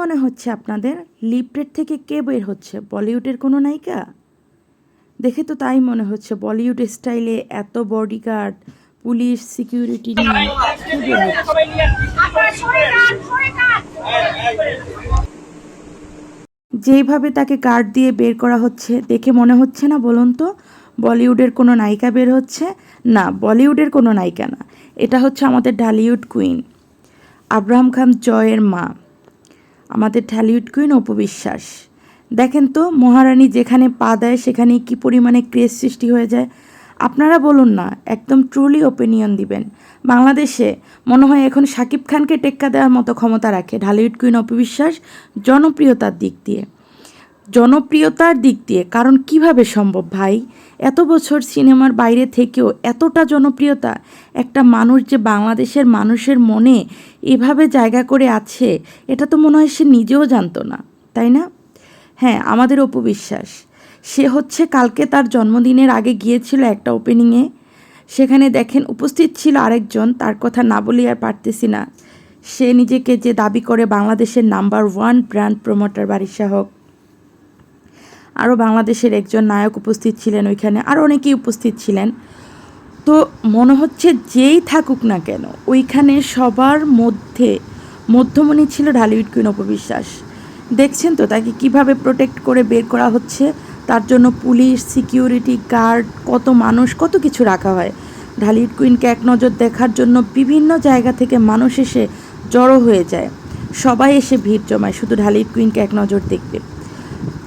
মনে হচ্ছে আপনাদের? লিপটের থেকে কে বের হচ্ছে? বলিউডের কোনো নায়িকা? দেখে তো তাই মনে হচ্ছে বলিউড স্টাইলে এত বডিগার্ড পুলিশ সিকিউরিটি নিয়ে। যেইভাবে তাকে গার্ড দিয়ে বের করা হচ্ছে দেখে মনে হচ্ছে না বলুন তো? বলিউডের কোনো নায়িকা বের হচ্ছে? না বলিউডের কোনো নায়িকা না। এটা হচ্ছে আমাদের ঢালিউড কুইন আব্রাহাম খান জয়ের মা। আমাদের ঢালিউড কুইন অপবিশ্বাস দেখেন তো, মহারানী যেখানে পা দেয় সেখানে কি পরিমাণে ক্রেজ সৃষ্টি হয়ে যায়? আপনারা বলুন না, একদম ট্রুলি ওপিনিয়ন দিবেন। বাংলাদেশে মনে হয় এখন শাকিব খানকে টেক্কা দেওয়ার মতো ক্ষমতা রাখে ঢালিউড কুইন অপবিশ্বাস জনপ্রিয়তার দিক দিয়ে। জনপ্রিয়তার দিক দিয়ে, কারণ কীভাবে সম্ভব ভাই? এত বছর সিনেমার বাইরে থেকেও এতটা জনপ্রিয়তা একটা মানুষ যে বাংলাদেশের মানুষের মনে এভাবে জায়গা করে আছে, এটা তো মনে হয় সে নিজেও জানতো না, তাই না? হ্যাঁ আমাদের অপবিশ্বাস সে হচ্ছে কালকে তার জন্মদিনের আগে গিয়েছিল একটা ওপেনিংয়ে সেখানে দেখেন উপস্থিত ছিল আরেকজন, তার কথা না বলি আর পারতেছি না। সে নিজেকে যে দাবি করে বাংলাদেশের number one brand promoter Barisha হোক। আরও বাংলাদেশের একজন নায়ক উপস্থিত ছিলেন ওইখানে আরও অনেকেই উপস্থিত ছিলেন। তো মনে হচ্ছে যেই থাকুক না কেন, ওইখানে সবার মধ্যে মধ্যমণি ছিল ঢালিউড কুইন অপবিশ্বাস। দেখছেন তো তাকে কীভাবে প্রোটেক্ট করে বের করা হচ্ছে, তার জন্য পুলিশ সিকিউরিটি গার্ড কত মানুষ, কত কিছু রাখা হয়। ঢালিউড কুইনকে এক নজর দেখার জন্য বিভিন্ন জায়গা থেকে মানুষ এসে জড়ো হয়ে যায়। সবাই এসে ভিড় জমায়, শুধু ঢালিউড কুইনকে এক নজর দেখবে।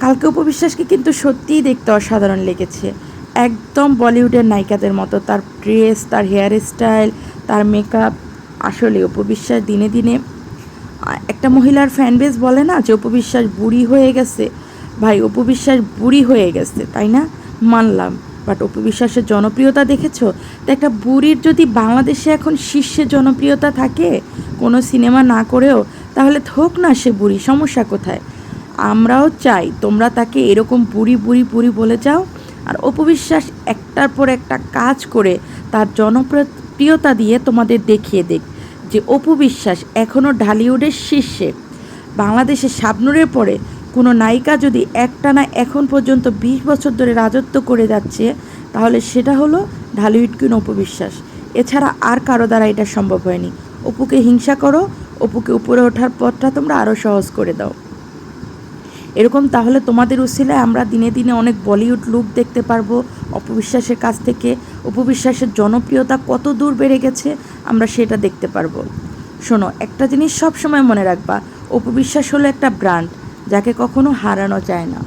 কালকে উপবিশ্বাসকে কিন্তু সত্যিই দেখতে অসাধারণ লেগেছে। একদম বলিউডের নায়িকাদের মতো, তার ড্রেস, তার হেয়ার স্টাইল তার মেকআপ আসলে উপবিশ্বাস দিনে দিনে। একটা মহিলার ফ্যান ফ্যানবেস বলে না যে উপবিশ্বাস বুড়ি হয়ে গেছে? ভাই, উপবিশ্বাস বুড়ি হয়ে গেছে, তাই না? মানলাম। বাট উপবিশ্বাসের জনপ্রিয়তা দেখেছ? তো একটা বুড়ির যদি বাংলাদেশে এখন শীর্ষে জনপ্রিয়তা থাকে, কোনো সিনেমা না করেও, তাহলে হোক না সে বুড়ি, সমস্যা কোথায়? আমরাও চাই তোমরা তাকে এরকম বুড়ি বুড়ি বুড়ি বলে যাও। আর অপবিশ্বাস একটার পর একটা কাজ করে তার জনপ্রিয়তা দিয়ে তোমাদের দেখিয়ে দেখ যে অপবিশ্বাস এখনও ঢালিউডের শীর্ষে। বাংলাদেশে শাবনুরের পরে কোনো নায়িকা যদি একটানা এখন পর্যন্ত বিশ বছর ধরে রাজত্ব করে যাচ্ছে, তাহলে সেটা হলো ঢালিউড কিন অপবিশ্বাস। এছাড়া আর কারও দ্বারা এটা সম্ভব হয়নি। অপুকে হিংসা করো, অপুকে উপরে ওঠার পথটা তোমরা আরও সহজ করে দাও। এরকম, তাহলে তোমাদের উসিলায় আমরা দিনে দিনে অনেক বলিউড লুক দেখতে পারব। অপবিশ্বাসের কাছ থেকে, অপবিশ্বাসের জনপ্রিয়তা কত দূর বেড়ে গেছে, আমরা সেটা দেখতে পারব। শোনো, একটা জিনিস সবসময় মনে রাখবা, অপবিশ্বাস হলো একটা ব্র্যান্ড, যাকে কখনো হারানো যায় না।